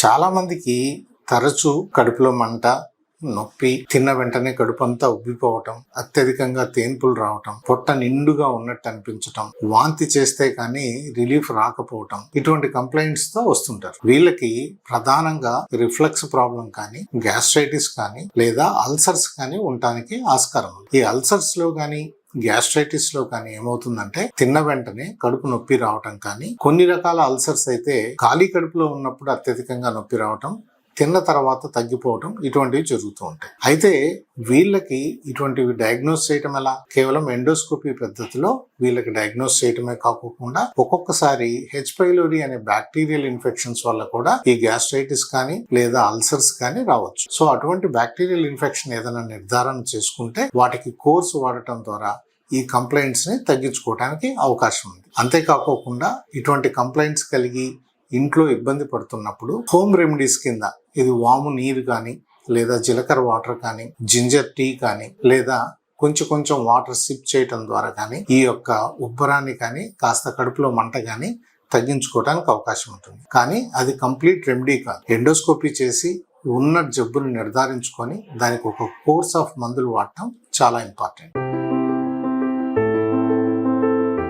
చాలా మందికి తరచూ కడుపులో మంట నొప్పి తిన్న వెంటనే కడుపు అంతా ఉబ్బిపోవటం అత్యధికంగా తేన్పులు రావటం పొట్ట నిండుగా ఉన్నట్టు అనిపించటం వాంతి చేస్తే కానీ రిలీఫ్ రాకపోవటం ఇటువంటి కంప్లైంట్స్తో వస్తుంటారు. వీళ్ళకి ప్రధానంగా రిఫ్లక్స్ ప్రాబ్లం కానీ గ్యాస్ట్రైటిస్ కానీ లేదా అల్సర్స్ కానీ ఉండటానికి ఆస్కారం ఈ అల్సర్స్లో కానీ గ్యాస్ట్రైటిస్లో కానీ ఏమవుతుందంటే తిన్న వెంటనే కడుపు నొప్పి రావటం కానీ కొన్ని రకాల అల్సర్స్ అయితే ఖాళీ కడుపులో ఉన్నప్పుడు అత్యధికంగా నొప్పి రావటం తిన్న తర్వాత తగ్గిపోవటం ఇటువంటివి జరుగుతూ ఉంటాయి. అయితే వీళ్ళకి ఇటువంటివి డయాగ్నోస్ చేయటం ఎలా? కేవలం ఎండోస్కోపీ పద్ధతిలో వీళ్ళకి డయాగ్నోస్ చేయటమే కాకుండా ఒక్కొక్కసారి హెచ్ పైలోరి అనే బ్యాక్టీరియల్ ఇన్ఫెక్షన్స్ వల్ల కూడా ఈ గ్యాస్ట్రైటిస్ కానీ లేదా అల్సర్స్ కానీ రావచ్చు. సో అటువంటి బ్యాక్టీరియల్ ఇన్ఫెక్షన్ ఏదైనా నిర్ధారణ చేసుకుంటే వాటికి కోర్సు వాడటం ద్వారా ఈ కంప్లైంట్స్ని తగ్గించుకోవడానికి అవకాశం ఉంది. అంతేకాకోకుండా ఇటువంటి కంప్లైంట్స్ కలిగి ఇంట్లో ఇబ్బంది పడుతున్నప్పుడు హోమ్ రెమెడీస్ కింద ఇది వాము నీరు కానీ లేదా జీలకర్ర వాటర్ కానీ జింజర్ టీ కానీ లేదా కొంచెం కొంచెం వాటర్ సిప్ చేయటం ద్వారా కానీ ఈ యొక్క ఉబ్బరాన్ని కానీ కాస్త కడుపులో మంట కానీ తగ్గించుకోవడానికి అవకాశం ఉంటుంది. కానీ అది కంప్లీట్ రెమెడీ కాదు. ఎండోస్కోపీ చేసి ఉన్న జబ్బును నిర్ధారించుకొని దానికి ఒక కోర్స్ ఆఫ్ మందులు వాడటం చాలా ఇంపార్టెంట్.